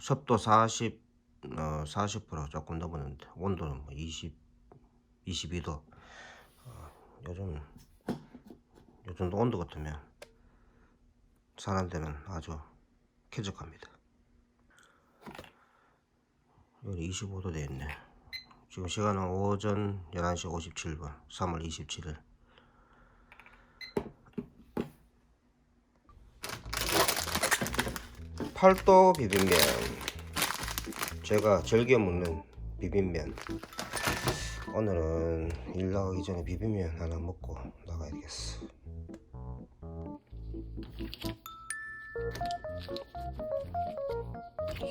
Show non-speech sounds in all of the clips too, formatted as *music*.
습도 40, 어, 40% 조금 넘었는데 온도는 뭐 20, 22도. 어, 요즘 요 정도 온도 같으면 사람들은 아주 쾌적합니다. 여기 25도 되어 있네. 지금 시간은 오전 11시 57분, 3월 27일. 팔도 비빔면. 제가 즐겨 먹는 비빔면. 오늘은 일 나가기 전에 비빔면 하나 먹고 나가야 되겠어.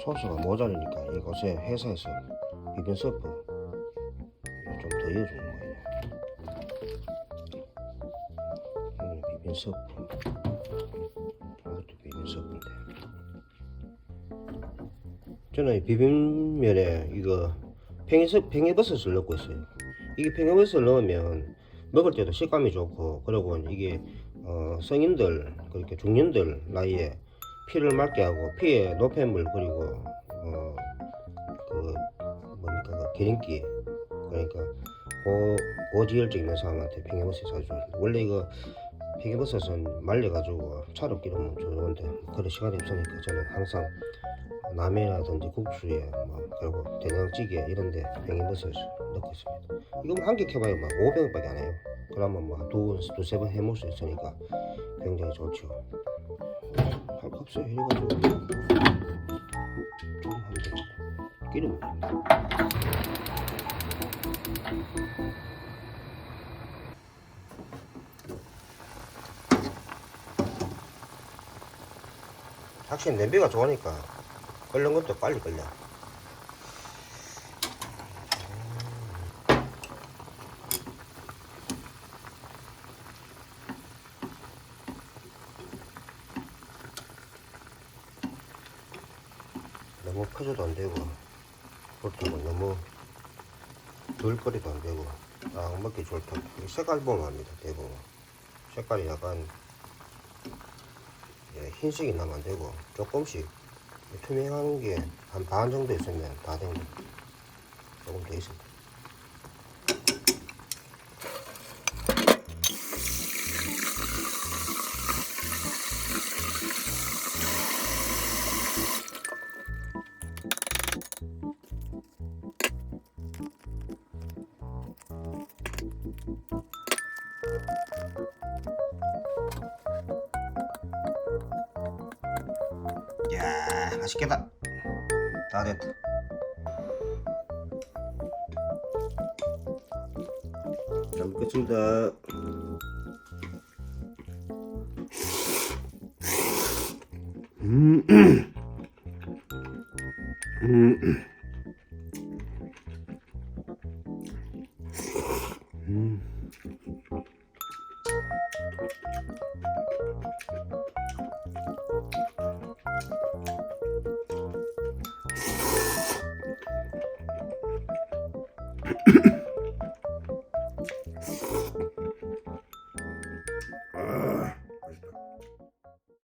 소스가 모자르니까 이곳에 회사에서 비빔 서프 좀 더 이어주는 거예요. 비빔 서프. 이것도 비빔 서프 저는 이 비빔면에 이거 팽이버섯, 팽이버섯을 넣고 있어요. 이게 팽이버섯을 넣으면 먹을 때도 식감이 좋고 그리고 이게 어, 성인들 그렇게 중년들 나이에 피를 맑게 하고 피에 노폐물 그리고 어, 그 뭡니까 그 기름기 그러니까 고, 고지혈증 있는 사람한테 팽이버섯 자주 좋습니다. 원래 이거 팽이버섯은 말려가지고 차로 끼르면 좋은데 그럴 시간이 없으니까 저는 항상 라면이라든지 국수에 뭐 그리고 된장찌개 이런데 팽이버섯을 넣고 있습니다. 이거 뭐 한개 켜봐야 막 500원밖에 안 해요. 그러면 뭐두 두세 번 해먹을 수 있으니까 굉장히 좋죠. 할거 없어요. 이래가지고 좀 하면 되지. 기름 확실히 냄비가 좋으니까 끓는 것도 빨리 끓려. 너무 커져도 안 되고 그렇다고 너무 덜 끓여도 안 되고 딱 먹기 좋다. 이 색깔 보면 압니다. 대부분 색깔이 약간 예, 흰색이 나면 안 되고 조금씩 투명한 게 한 반 정도 있으면 다 된 거. 조금 더 있습니다. 야 맛있겠다. 다 됐다. 잘 먹겠습니다. 음. 음. 음. *coughs*